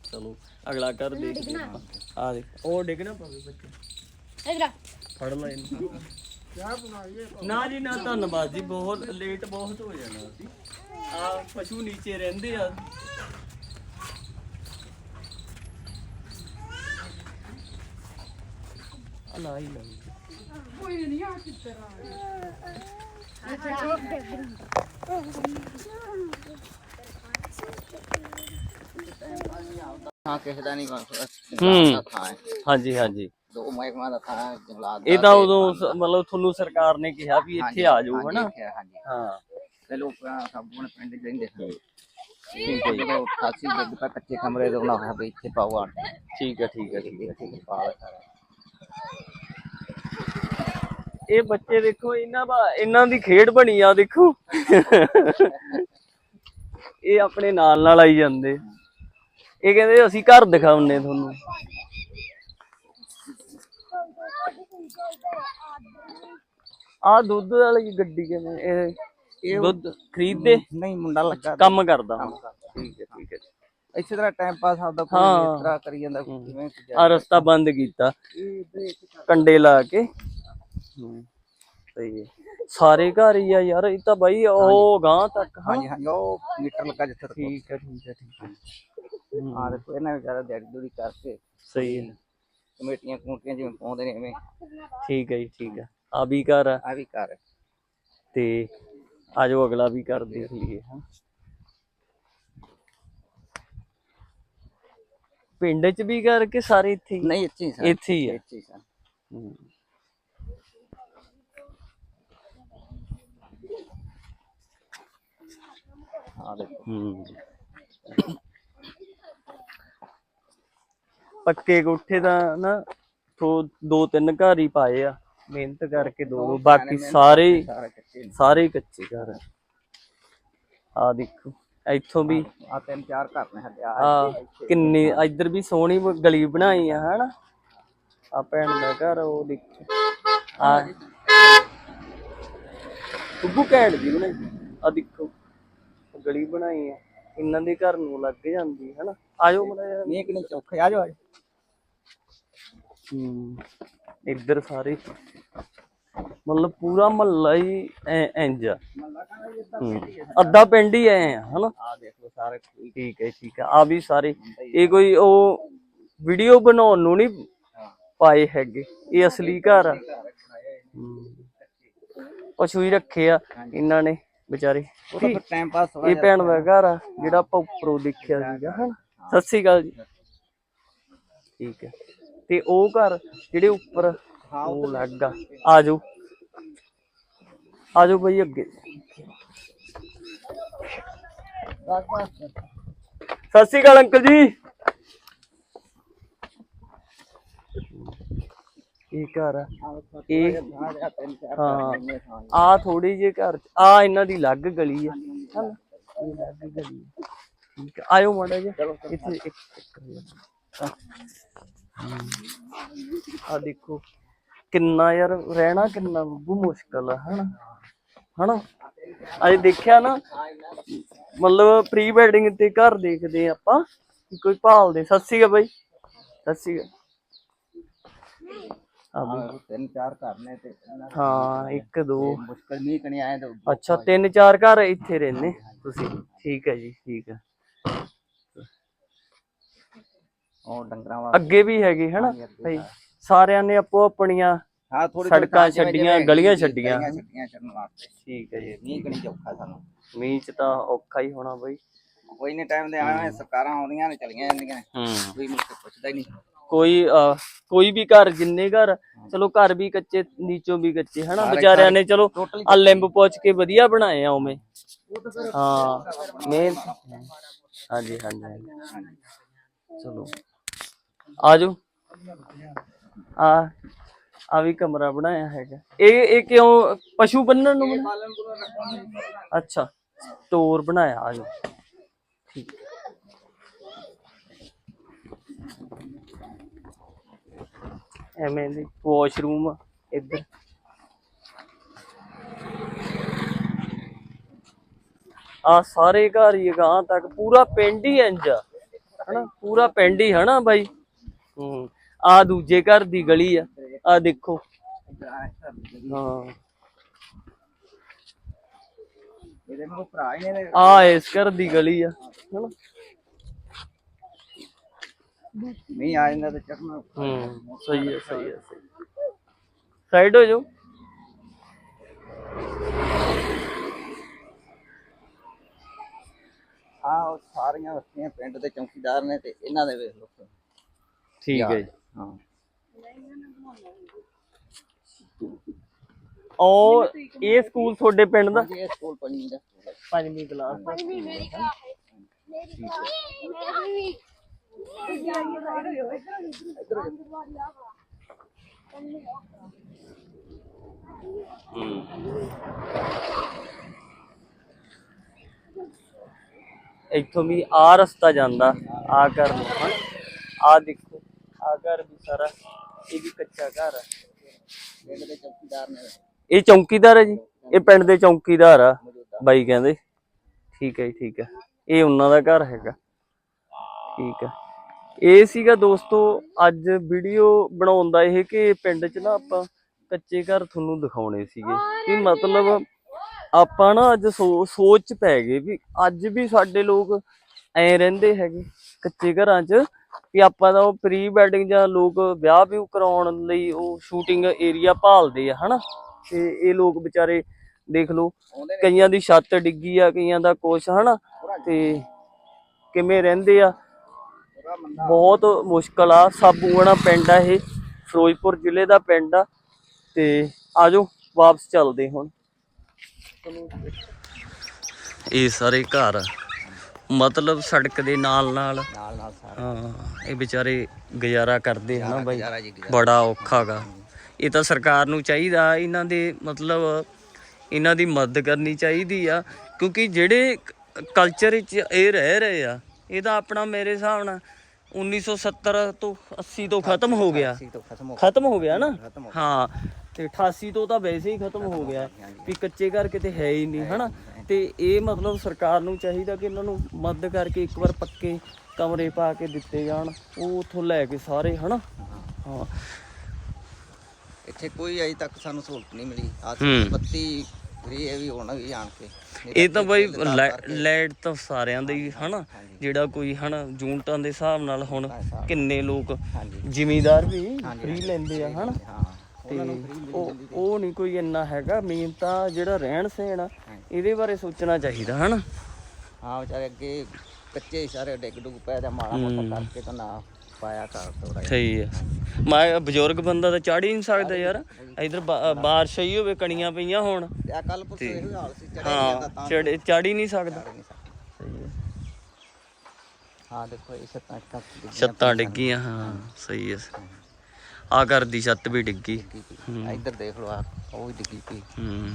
ਚਲੋ ਅਗਲਾ ਕਰ ਦੇਖਦੇ ਹਾਂ ਆ ਦੇਖ ਉਹ ਡਿੱਗਣਾ ਪਵੇ ਬੱਚੇ। ਇਧਰ ਫੜ ਲੈ ਇਹਨੂੰ। ਨਾ ਜੀ ਨਾ ਧੰਨਵਾਦ ਜੀ ਬਹੁਤ ਲੇਟ ਬਹੁਤ ਹੋ ਜਾਣਾ ਸੀ। ਆ ਪਸ਼ੂ ਨੀਚੇ ਰਹਿੰਦੇ ਆ। ਆ ਨਾ ਹੀ ਲਾਈ ਹਾਂ ਕਿਸੇ ਦਾ ਨਹੀਂ ਹੈ। ਹਾਂਜੀ ਹਾਂਜੀ। ਦੋ ਮਹਿਕਮਾ ਦਾ ਥਾਂ ਜੰਗਲਾਤ ਇਹ ਦਾ ਤਾਂ ਤੇ ਉਦੋਂ ਸ- ਮਤਲਬ ਤੁਹਾਨੂੰ ਸਰਕਾਰ ਨੇ ਕਿਹਾ ਵੀ ਹਾਂਜੀ, ਇੱਥੇ ਆ ਜਾਓ ਹਾਂਜੀ, ਹਨਾ? ਇੱਥੇ ਆ, ਹਾਂਜੀ। ਹਾਂ। ਤੇ ਲੋਕ ਸਭ ਆਪਣੇ ਪਿੰਡ 'ਚ ਰਹਿੰਦੇ ਸਨ ਠੀਕ ਹੈ ਜੀ। ਜਦੋਂ 88 ਜੱਗ ਤੱਕ ਕੱਚੇ ਕਮਰੇ ਦੇ ਉਹਨਾਂ ਵੀ ਇੱਥੇ ਪਾਓ ਆਣ ਠੀਕ ਹੈ ਠੀਕ ਹੈ ਠੀਕ ਹੈ ਠੀਕ ਹੈ। ਪਾ ਲਿਆ ਸਾਰਾ। ਇਹ ਬੱਚੇ ਦੇਖੋ ਇਹਨਾਂ ਦਾ ਇਹਨਾਂ ਦੀ ਖੇਡ ਬਣੀ ਆ ਦੇਖੋ। ਇਹ ਆਪਣੇ ਨਾਲ ਨਾਲ ਆਈ ਜਾਂਦੇ। ਇਹ ਕਹਿੰਦੇ ਅਸੀਂ ਘਰ ਦਿਖਾਉਨੇ ਤੁਹਾਨੂੰ। ਆ ਦੁੱਧ ਵਾਲੀ ਗੱਡੀ ਕਿਵੇਂ? ਇਹ ਦੁੱਧ ਖਰੀਦਦੇ? ਨਹੀਂ ਮੁੰਡਾ ਲੱਗਾ ਕੰਮ ਕਰਦਾ। ਠੀਕ ਹੈ ਠੀਕ ਹੈ। ਇਸੇ ਤਰ੍ਹਾਂ ਟਾਈਮ ਪਾਸ ਆਪਦਾ ਕੋਈ। ਇਸ ਤਰ੍ਹਾਂ ਕਰੀ ਜਾਂਦਾ ਕਿਵੇਂ ਆ ਰਸਤਾ ਬੰਦ ਕੀਤਾ। ਕੰਡੇ ਲਾ ਕੇ। ਸਹੀ ਸਾਰੇ ਘਰ ਹੀ ਆ ਯਾਰ ਇਹ ਤਾਂ ਬਾਈ ਉਹ ਗਾਂ ਤੱਕ ਹਾਂਜੀ ਹਾਂਜੀ ਉਹ ਮੀਟਰ ਲੱਗਾ ਜਿੱਥੇ ਠੀਕ ਹੈ ਠੀਕ ਹੈ ਠੀਕ ਹੈ। ਹਾਂ। ਦੇਖੋ ਇਹਨਾਂ ਵਿਚਾਰਾ ਦਿਹਾੜੀ ਦੂੜੀ ਕਰਕੇ। ਸਹੀ ਹੈ। ਕਮੇਟੀਆਂ ਕਮੂਟੀਆਂ ਜਿਵੇਂ ਪਾਉਂਦੇ ਨੇ ਐਵੇਂ। ਠੀਕ ਹੈ ਜੀ ਠੀਕ ਹੈ। ਆ ਵੀ ਘਰ ਆ। ਆ ਵੀ ਕਰ ਤੇ ਆਜੋ ਅਗਲਾ ਵੀ ਕਰ ਦੇਖ ਲਈਏ ਹਾਂ। ਪਿੰਡ ਚ ਵੀ ਘਰ ਕੇ ਸਾਰੇ ਇੱਥੇ ਹੀ? ਨਹੀਂ ਇੱਥੇ ਹੀ ਸਨ ਇੱਥੇ ਹੀ ਆ। ਇੱਥੇ ਹੀ ਹੂੰ। ਹਾਂ ਦੇਖੋ। ਹੂੰ। ਪੱਕੇ ਕੋਠੇ ਦਾ ਨਾ ਥੋ ਦੋ ਤਿੰਨ ਘਰ ਹੀ ਪਾਏ ਆ। ਮਿਹਨਤ ਕਰਕੇ ਦੋ ਬਾਕੀ ਸਾਰੇ ਸਾਰਾ ਕੱਚੇ ਘਰ ਆ। ਆਹ ਦੇਖੋ ਇੱਥੋਂ ਵੀ ਆ ਤਿੰਨ ਚਾਰ ਘਰ ਨੇ ਸਾਡੇ ਆ ਆ ਕਿੰਨੀ ਇੱਧਰ ਵੀ ਸੋਹਣੀ ਗਲੀ ਬਣਾਈ ਆ ਹਨਾ? ਆ ਭੈਣ ਦਾ ਘਰ ਉਹ ਦੇਖੋ। ਆ ਕੁੱਬੂ ਘੈਂਟ ਦੀ ਬਣਾਈ ਆ ਦੇਖੋ ਗਲੀ ਬਣਾਈ ਆ। ਇਹਨਾਂ ਦੇ ਘਰ ਨੂੰ ਲੱਗ ਜਾਂਦੀ ਹਨਾ? ਆਜੋ ਮੜਾ ਨਹੀਂ ਕਿ ਨਹੀਂ ਚੌਖੇ ਆ ਜਾਓ ਆ ਜਾਓ। ਹੂੰ ਇੱਧਰ ਸਾਰੇ ਮਤਲਬ ਪੂਰਾ ਮਹੱਲਾ ਹੀ ਇੰਝ ਆ। ਅੱਧਾ ਪਿੰਡ ਹੀ ਐ ਹਨਾ? ਆ ਦੇਖ ਲਓ ਸਾਰੇ ਠੀਕ ਹੈ ਠੀਕ ਹੈ। ਆ ਵੀ ਸਾਰੇ ਇਹ ਕੋਈ ਉਹ ਵੀਡੀਓ ਬਣਾਉਣ ਨੂੰ ਨਹੀਂ ਪਾਏ ਹੈਗੇ। ਇਹ ਅਸਲੀ ਘਰ ਆ। ਪਸ਼ੂ ਹੀ ਰੱਖੇ ਆ ਇਹਨਾਂ ਨੇ ਵਿਚਾਰੇ। ਉਹ ਤਾਂ ਫਿਰ ਟਾਈਮ ਪਾਸ ਥੋੜਾ ਇਹ ਭੈਣ ਦਾ ਘਰ ਆ ਜਿਹੜਾ ਆਪਾਂ ਉੱਪਰੋਂ ਦੇਖਿਆ ਸੀਗਾ ਹਨ? ਸਤਿ ਸ੍ਰੀ ਅਕਾਲ ਜੀ। ਠੀਕ ਹੈ। ਤੇ ਉਹ ਘਰ ਜਿਹੜੇ ਉੱਪਰ ਉਹ ਲੱਗਾ ਆ ਜਾਓ ਆ ਜਾਓ ਬਈ ਅੱਗੇ ਸਤਿ ਸ੍ਰੀ ਅਕਾਲ ਅੰਕਲ ਜੀ ਇਹ ਘਰ ਆ ਇਹ ਹਾਂ ਆ ਥੋੜੀ ਜਿਹੀ ਘਰ ਆ ਇਹਨਾਂ ਦੀ ਅਲੱਗ ਗਲੀ ਆ ਅਲੱਗ ਗਲੀ ਠੀਕ ਆਇਓ ਮਾੜਾ ਜਿਹਾ ਇੱਥੇ ਇੱਕ ਆ ਦੇਖੋ ਕਿੰਨਾ ਯਾਰ ਰਹਿਣਾ ਕਿੰਨਾ ਬੱਬੂ ਮੁਸ਼ਕਲ ਆ ਹਨਾ? ਹਨਾ? ਅੱਜ ਦੇਖਿਆ ਨਾ ਮਤਲਬ ਪ੍ਰੀ ਵੈਡਿੰਗ ਤੇ ਘਰ ਦੇਖਦੇ ਆਪਾਂ ਕਿ ਕੋਈ ਭਾਲਦੇ। ਸਤਿ ਸ਼੍ਰੀ ਅਕਾਲ ਬਾਈ। ਸਤਿ ਸ਼੍ਰੀ ਅਕਾਲ। ਹਾਂ, ਤਿੰਨ ਚਾਰ ਘਰ ਨੇ ਤੇ ਹਾਂ ਇੱਕ ਦੋ। ਮੁਸ਼ਕਲ ਨਹੀਂ ਕਣੀ ਆਏ ਤਾਂ ਅੱਛਾ ਤਿੰਨ ਚਾਰ ਘਰ ਇੱਥੇ ਰਹਿੰਦੇ ਤੁਸੀਂ। ਠੀਕ ਹੈ ਜੀ ਠੀਕ ਹੈ। ਉਹ ਡੰਗਰਾਂ ਵਾਲਾ ਅੱਗੇ ਵੀ ਹੈਗੇ ਹਨਾ ਭਾਈ ਸਾਰਿਆਂ ਨੇ ਆਪੋ ਆਪਣੀਆਂ ਹਾਂ ਥੋੜੀ ਸੜਕਾਂ ਛੱਡੀਆਂ, ਗਲੀਆਂ ਛੱਡੀਆਂ। ਛੱਡੀਆਂ। ਛੱਡਣ ਵਾਸਤੇ। ਠੀਕ ਹੈ ਜੀ। ਨਹੀਂ ਕਣੀ ਚੌਖਾ ਸਾਨੂੰ? ਮੀਂਹ ਚ ਤਾਂ ਔਖਾ ਹੀ ਹੋਣਾ ਬਾਈ। ਕੋਈ ਨਹੀਂ ਟਾਈਮ ਦੇ ਆਏ ਸਰਕਾਰਾਂ ਆਉਂਦੀਆਂ ਨੇ ਚਲੀਆਂ ਜਾਂਦੀਆਂ ਨੇ। ਕੋਈ ਮੁੜ ਕੇ ਪੁੱਛਦਾ ਹੀ ਨਹੀਂ। ਕੋਈ ਕੋਈ ਵੀ ਘਰ ਜਿੰਨੇ ਘਰ ਚਲੋ ਘਰ ਵੀ ਕੱਚੇ ਨੀਚੋਂ ਵੀ ਕੱਚੇ ਹਨਾ? ਵਿਚਾਰਿਆਂ ਨੇ ਚਲੋ ਆ ਲਿੰਬ ਪੁੱਛ ਕੇ ਵਧੀਆ ਬਣਾਏ ਆ ਉਵੇਂ। ਹਾਂ ਮੈਂ ਹਾਂਜੀ ਹਾਂਜੀ ਹਾਂਜੀ। ਚਲੋ। ਆਜੋ ਆ ਆ ਵੀ ਕਮਰਾ ਬਣਾਇਆ ਹੈਗਾ। ਇਹ ਇਹ ਕਿਉਂ ਪਸ਼ੂ ਬੰਨਣ ਨੂੰ ਬਣਾਇਆ? ਅੱਛਾ ਸਟੋਰ ਬਣਾਇਆ ਆਜੋ ਠੀਕ। ਐਵੇਂ ਦੀ ਵਾਸ਼ਰੂਮ ਇੱਧਰ। ਆ ਸਾਰੇ ਘਰ ਹੀ ਗਾਂ ਤੱਕ ਪੂਰਾ ਪਿੰਡ ਹੀ ਇੰਜ ਆ। ਹਨਾ ਪੂਰਾ ਪਿੰਡ ਹੀ ਹਨਾ ਬਾਈ? ਹੂੰ ਆ ਦੂਜੇ ਘਰ ਦੀ ਗਲੀ ਆ। ਆ ਦੇਖੋ। ਆ ਇੱਧਰ ਗਲੀ। ਹਾਂ। ਇਹਦੇ ਮੇਰੇ ਭਰਾ ਹੀ ਨੇ ਆ ਇਸ ਘਰ ਦੀ ਗਲੀ ਆ। ਹਨਾ? ਨਹੀਂ ਆ ਜਾਂਦਾ ਤੇ ਚੱਕਣਾ ਹੂੰ ਸਹੀ ਹੈ ਸਹੀ ਹੈ ਸਾਈਡ ਹੋ ਜਾਓ। ਆ ਸਾਰੀਆਂ ਵਸਤੀਆਂ ਪਿੰਡ ਦੇ ਚੌਕੀਦਾਰ ਨੇ ਤੇ ਇਹਨਾਂ ਦੇ ਵੇਖ ਲਓ। ਠੀਕ ਹੈ ਜੀ। ਹਾਂ। ਉਹ ਇਹ ਸਕੂਲ ਤੁਹਾਡੇ ਪਿੰਡ ਦਾ? ਇਹ ਸਕੂਲ ਪੰਜਵੀਂ ਦਾ। ਸਕੂਲ ਹੈ। ਪੰਜਵੀਂ ਕਲਾਸ ਦਾ ਇੱਥੋਂ ਵੀ ਆ ਰਸਤਾ ਜਾਂਦਾ ਆ ਨੂੰ। ਹਨਾ? ਆ ਦੇਖੋ। ਆ ਘਰ ਵੀ ਸਾਰਾ, ਇਹ ਵੀ ਕੱਚਾ ਘਰ ਆ। ਪਿੰਡ ਦੇ ਚੌਕੀਦਾਰ ਨੇ। ਇਹ ਚੌਂਕੀਦਾਰ ਹੈ ਜੀ? ਇਹ ਪਿੰਡ ਦੇ ਚੌਂਕੀਦਾਰ ਆ, ਬਾਈ ਕਹਿੰਦੇ। ਠੀਕ ਹੈ ਜੀ, ਠੀਕ ਹੈ ਇਹ ਉਹਨਾਂ ਦਾ ਘਰ ਹੈਗਾ। ਠੀਕ ਹੈ ਇਹ ਸੀਗਾ ਦੋਸਤੋ, ਅੱਜ ਵੀਡੀਓ ਬਣਾਉਣ ਦਾ ਇਹ ਕਿ ਪਿੰਡ 'ਚ ਨਾ ਆਪਾਂ ਕੱਚੇ ਘਰ ਤੁਹਾਨੂੰ ਦਿਖਾਉਣੇ ਸੀਗੇ। ਕਿ ਮਤਲਬ ਆਪਾਂ ਨਾ ਅੱਜ ਸੋ- ਸੋਚ 'ਚ ਪੈ ਗਏ ਵੀ ਅੱਜ ਵੀ ਸਾਡੇ ਲੋਕ ਐ ਰਹਿੰਦੇ ਹੈਗੇ ਕੱਚੇ ਘਰਾਂ 'ਚ। ਵੀ ਆਪਾਂ ਤਾਂ ਉਹ ਪ੍ਰੀ ਵੈਡਿੰਗ ਜਾਂ ਲੋਕ ਵਿਆਹ ਵੀ ਕਰਾਉਣ ਲਈ ਉਹ ਸ਼ੂਟਿੰਗ ਏਰੀਆ ਭਾਲਦੇ ਆ ਹਨਾ? ਤੇ ਇਹ ਲੋਕ ਵਿਚਾਰੇ ਦੇਖ ਲਓ ਕਈਆਂ ਦੀ ਛੱਤ ਡਿੱਗੀ ਆ ਕਈਆਂ ਦਾ ਕੁਛ ਹਨਾ? ਤੇ ਕਿਵੇਂ ਰਹਿੰਦੇ ਆ? ਬਹੁਤ ਮੁਸ਼ਕਲ ਆ ਸਾਬੂਆਣਾ ਪਿੰਡ ਆ ਇਹ। ਫਿਰੋਜ਼ਪੁਰ ਜ਼ਿਲ੍ਹੇ ਦਾ ਪਿੰਡ ਆ। ਤੇ ਆਜੋ ਵਾਪਸ ਚੱਲਦੇ ਹੁਣ। ਇਹ ਸਾਰੇ ਘਰ ਮਤਲਬ ਸੜਕ ਦੇ ਨਾਲ ਨਾਲ। ਨਾਲ ਨਾਲ ਸਾਰਾ। ਹਾਂ ਇਹ ਵਿਚਾਰੇ ਗੁਜ਼ਾਰਾ ਕਰਦੇ ਹਨਾ ਬਾਈ। ਗੁਜ਼ਾਰਾ ਜੀ ਗੁਜ਼ਾਰਾ। ਬੜਾ ਔਖਾ ਗਾ। ਇਹ ਤਾਂ ਸਰਕਾਰ ਨੂੰ ਚਾਹੀਦਾ ਇਹਨਾਂ ਦੇ ਮਤਲਬ ਇਹਨਾਂ ਦੀ ਮਦਦ ਕਰਨੀ ਚਾਹੀਦੀ ਆ। ਕਿਉਂਕਿ ਜਿਹੜੇ ਕਲਚਰ ਵਿੱਚ ਇਹ ਰਹਿ ਰਹੇ ਆ ਇਹ ਤਾਂ ਆਪਣਾ ਮੇਰੇ ਹਿਸਾਬ ਨਾਲ 1970 ਤੋਂ 80 ਤੋਂ ਖਤਮ ਹੋ ਗਿਆ। ਸੀ ਤੋਂ ਖਤਮ ਹੋ ਖਤਮ ਹੋ ਗਿਆ ਨਾ? ਖਤਮ ਹੋ ਹਾਂ ਤੇ 88 ਤੋਂ ਤਾਂ ਵੈਸੇ ਹੀ ਖਤਮ ਹੋ ਗਿਆ। ਵੀ ਕੱਚੇ ਘਰ ਕਿਤੇ ਹੈ ਹੀ ਨਹੀਂ ਹਨਾ? ਤੇ ਇਹ ਮਤਲਬ ਸਰਕਾਰ ਨੂੰ ਚਾਹੀਦਾ ਕਿ ਇਹਨਾਂ ਨੂੰ ਮਦਦ ਕਰਕੇ ਇੱਕ ਵਾਰ ਪੱਕੇ ਕਮਰੇ ਪਾ ਕੇ ਦਿੱਤੇ ਜਾਣ ਉਹ ਉਥੋਂ ਲੈ ਕੇ ਸਾਰੇ ਹਨਾ? ਹਾਂ। ਇੱਥੇ ਕੋਈ ਅਜੇ ਤੱਕ ਸਾਨੂੰ ਸਹੂਲਤ ਨਹੀਂ ਮਿਲੀ। ਆ ਹੂੰ। ਬੱਤੀ ਫਰੀ ਇਹ ਵੀ ਹੋਣਾ ਵੀ ਆਣ ਕੇ। ਨਹੀਂ ਇਹ ਤਾਂ ਬਈ ਕਰਕੇ ਲਾਈਟ ਤਾਂ ਸਾਰਿਆਂ ਦੇ ਹੀ ਹਨਾ? ਜਿਹੜਾ ਕੋਈ ਹਨਾ ਜੂਨਟਾਂ ਦੇ ਹਿਸਾਬ ਨਾਲ ਹੁਣ ਕਿੰਨੇ ਲੋਕ ਹਾਂਜੀ। ਜ਼ਿਮੀਦਾਰ ਵੀ ਹਾਂਜੀ, ਫ੍ਰੀ ਲੈਂਦੇ ਆ ਹਨਾ? ਹਾਂ। ਤੇ ਉਹ ਉਹ ਨਹੀਂ ਕੋਈ ਇੰਨਾ ਹੈਗਾ। ਮੇਨ ਤਾਂ ਜਿਹੜਾ ਰਹਿਣ ਸਹਿਣ ਆ ਇਹਦੇ ਬਾਰੇ ਸੋਚਣਾ ਚਾਹੀਦਾ ਹਨਾ? ਹਾਂ ਵਿਚਾਰੇ ਅੱਗੇ ਕੱਚੇ ਸਾਰੇ ਡਿੱਗ ਡੁੱਗ ਪਏ ਤੇ ਮਾੜਾ ਮੋਟਾ ਕਰਕੇ ਤਾਂ ਨਾ ਪਾਇਆ ਕਰ ਥੋੜਾ ਸਹੀ ਹੈ ਮੈਂ ਬਜ਼ੁਰਗ ਬੰਦਾ ਤਾਂ ਚੜ ਹੀ ਨਹੀਂ ਸਕਦਾ ਯਾਰ। ਇਧਰ ਬਾਰਿਸ਼ ਹੀ ਹੋਵੇ ਕਣੀਆਂ ਪਈਆਂ ਹੋਣ। ਆ ਕੱਲ ਪੁੱਛੇ ਇਹ ਹਾਲ ਸੀ ਚੜਿਆ ਤਾਂ। ਚੜ ਚੜ ਹੀ ਨਹੀਂ ਸਕਦਾ। ਸਹੀ ਹੈ ਹਾਂ ਦੇਖੋ ਇਹ ਛੱਤਾਂ ਡਿੱਗੀਆਂ ਹਾਂ ਸਹੀ ਹੈ ਆ ਘਰ ਦੀ ਛੱਤ ਵੀ ਡਿੱਗੀ। ਇੱਧਰ ਦੇਖ ਲਓ ਆ ਉਹ ਵੀ ਡਿੱਗੀ ਪਈ। ਹੂੰ।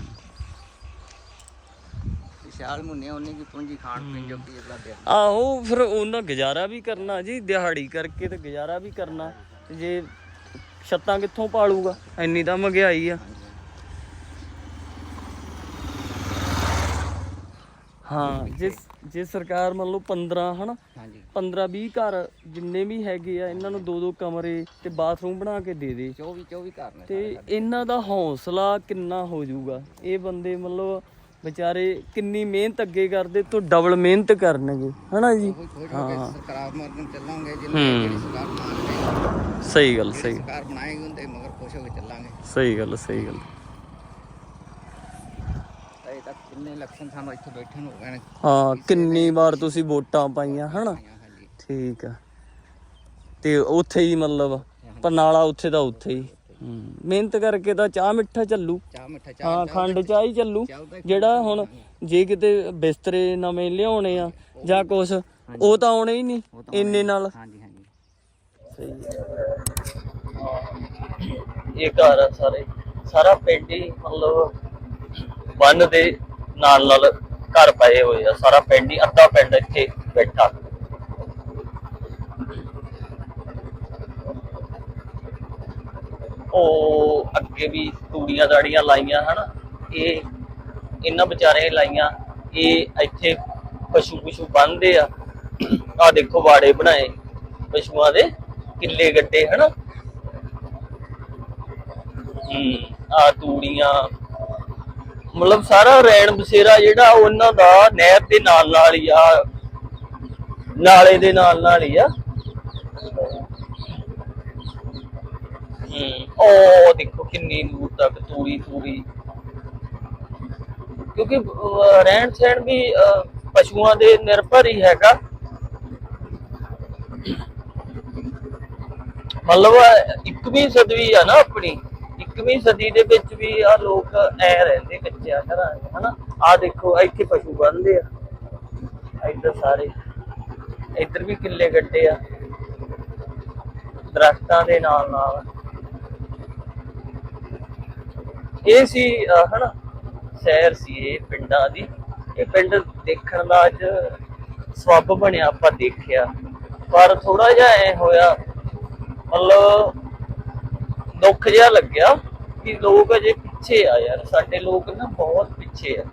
ਵਿਸ਼ਾਲ ਮੁੰਨੇ ਉਹਨੇ ਕੀ ਪੂੰਜੀ ਖਾਣ ਪੀਣ ਜੋਗੀ ਇਦਾਂ ਦੇ ਆਹੋ ਫਿਰ ਉਹਨਾਂ ਗੁਜ਼ਾਰਾ ਵੀ ਕਰਨਾ ਜੀ ਦਿਹਾੜੀ ਕਰਕੇ ਤੇ ਗੁਜ਼ਾਰਾ ਵੀ ਕਰਨਾ। ਜੇ ਛੱਤਾਂ ਕਿੱਥੋਂ ਪਾਲੂਗਾ? ਇੰਨੀ ਤਾਂ ਮਹਿੰਗਾਈ ਆ। ਹਾਂ ਜੇ ਜੇ ਸਰਕਾਰ ਮੰਨ ਲਓ 15 ਹਨਾ? ਹਾਂਜੀ। 15 20 ਘਰ ਜਿੰਨੇ ਵੀ ਹੈਗੇ ਆ ਇਹਨਾਂ ਨੂੰ ਦੋ ਦੋ ਕਮਰੇ ਤੇ ਬਾਥਰੂਮ ਬਣਾ ਕੇ ਦੇ ਦੇ। 24 24 ਘਰ ਨੇ ਤੇ ਇਹਨਾਂ ਦਾ ਹੌਸਲਾ ਕਿੰਨਾ ਹੋ ਜਾਊਗਾ? ਇਹ ਬੰਦੇ ਮਤਲਬ ਵਿਚਾਰੇ ਕਿੰਨੀ ਮਿਹਨਤ ਅੱਗੇ ਕਰਦੇ ਤੋਂ ਡਬਲ ਮਿਹਨਤ ਕਰਨਗੇ ਹਨਾ ਜੀ? ਹੋ। ਸਰਕਾਰ ਮਰਨ ਚੱਲਾਂਗੇ ਜਿੰਨੀ ਜਿਹੜੀ ਸਰਕਾਰ ਬਣਾਉਣੀ ਸਹੀ ਗੱਲ ਸਹੀ। ਸਰਕਾਰ ਬਣਾਏਗੀ ਹੁੰਦੇ ਮਗਰ ਖੁਸ਼ ਹੋ ਕੇ ਚੱਲਾਂਗੇ। ਸਹੀ ਗੱਲ ਸਹੀ ਗੱਲ। ਕਿੰਨੇ ਇਲੈਕਸ਼ਨ ਸਾਨੂੰ ਇੱਥੇ ਬੈਠੇ ਨੂੰ ਹੋ ਗਏ ਨੇ ਹਾਂ ਕਿੰਨੀ ਵਾਰ ਤੁਸੀਂ ਵੋਟਾਂ ਪਾਈਆਂ ਹਨਾ? ਹਾਂਜੀ। ਠੀਕ ਆ। ਤੇ ਉੱਥੇ ਹੀ ਮਤਲਬ ਪਨਾਲਾ ਉੱਥੇ ਦਾ ਉੱਥੇ ਹੀ। ਹੂੰ। ਮਿਹਨਤ ਕਰਕੇ ਤਾਂ ਚਾਹ ਮਿੱਠਾ ਚੱਲੂ। ਚਾਹ ਮਿੱਠਾ ਚਾਹ ਹਾਂ ਖੰਡ ਚਾਹ ਹੀ ਚੱਲੂ। ਜਿਹੜਾ ਹੁਣ ਜੇ ਕਿਤੇ ਬਿਸਤਰੇ ਨਵੇਂ ਲਿਆਉਣੇ ਆ ਜਾਂ ਕੁਛ ਉਹ ਤਾਂ ਆਉਣੇ ਹੀ ਨਹੀਂ ਇੰਨੇ ਨਾਲ। ਹਾਂਜੀ ਹਾਂਜੀ। ਸਹੀ ਇਹ ਘਰ ਆ ਸਾਰੇ। ਸਾਰਾ ਪਿੰਡ ਹੀ ਮਤਲਬ ਬੰਨ ਦੇ ਨਾਲ ਨਾਲ ਘਰ ਪਏ ਹੋਏ ਆ, ਸਾਰਾ ਪਿੰਡ ਹੀ, ਅੱਧਾ ਪਿੰਡ ਇੱਥੇ ਬੈਠਾ। ਉਹ ਅੱਗੇ ਵੀ ਤੂੜੀਆਂ ਦਾੜੀਆਂ ਲਾਈਆਂ, ਹਨਾ? ਇਹ, ਇਹਨਾਂ ਵਿਚਾਰੇ ਲਾਈਆਂ। ਇਹ ਇੱਥੇ ਪਸ਼ੂ ਪਸ਼ੂ ਬੰਨਦੇ ਆ। ਆ ਦੇਖੋ ਬਾੜੇ ਬਣਾਏ ਪਸ਼ੂਆਂ ਦੇ, ਕਿੱਲੇ ਗੱਡੇ, ਹਨਾ? ਹੂੰ ਆ ਤੂੜੀਆਂ ਮਤਲਬ ਸਾਰਾ ਰੈਣ ਬਸੇਰਾ ਜਿਹੜਾ ਉਹਨਾਂ ਦਾ ਨਹਿਰ ਦੇ ਨਾਲ ਨਾਲ ਹੀ ਆ। ਨਾਲੇ ਦੇ ਨਾਲ ਨਾਲ ਹੀ ਆ। ਉਹ ਦੇਖੋ ਕਿੰਨੀ ਦੂਰ ਤੱਕ ਤੂਰੀ ਤੂਰੀ ਕਿਉਂਕਿ ਰਹਿਣ ਸਹਿਣ ਵੀ ਅਹ, ਪਸ਼ੂਆਂ ਦੇ ਨਿਰਭਰ ਹੀ ਹੈਗਾ। ਮਤਲਬ 21ਵੀਂ ਸਦੀ ਆ ਨਾ ਆਪਣੀ। 21ਵੀਂ ਸਦੀ ਦੇ ਵਿੱਚ ਵੀ ਆ ਲੋਕ ਐ ਰਹਿੰਦੇ ਕੱਚਿਆ ਘਰਾਂ 'ਚ ਹਨਾ? ਆ ਦੇਖੋ ਇੱਥੇ ਪਸ਼ੂ ਬੰਨਦੇ ਆ। ਇੱਧਰ ਸਾਰੇ। ਇੱਧਰ ਵੀ ਕਿੱਲੇ ਗੱਡੇ ਆ। ਦਰਖਤਾਂ ਦੇ ਨਾਲ ਨਾਲ। ਇਹ ਸੀ ਅਹ, ਹਨਾ? ਸ਼ਹਿਰ ਸੀ ਇਹ ਪਿੰਡਾਂ ਦੀ। ਇਹ ਪਿੰਡ ਦੇਖਣ ਦਾ ਅੱਜ ਸਵੱਬ ਬਣਿਆ ਆਪਾਂ ਦੇਖਿਆ। ਪਰ ਥੋੜਾ ਜਿਹਾ ਐ ਹੋਇਆ ਮਤਲਬ ਦੁੱਖ ਜਿਹਾ ਲੱਗਿਆ ਕਿ ਲੋਕ ਅਜੇ ਪਿੱਛੇ ਆ ਯਾਰ, ਸਾਡੇ ਲੋਕ ਨਾ ਬਹੁਤ ਪਿੱਛੇ ਆ।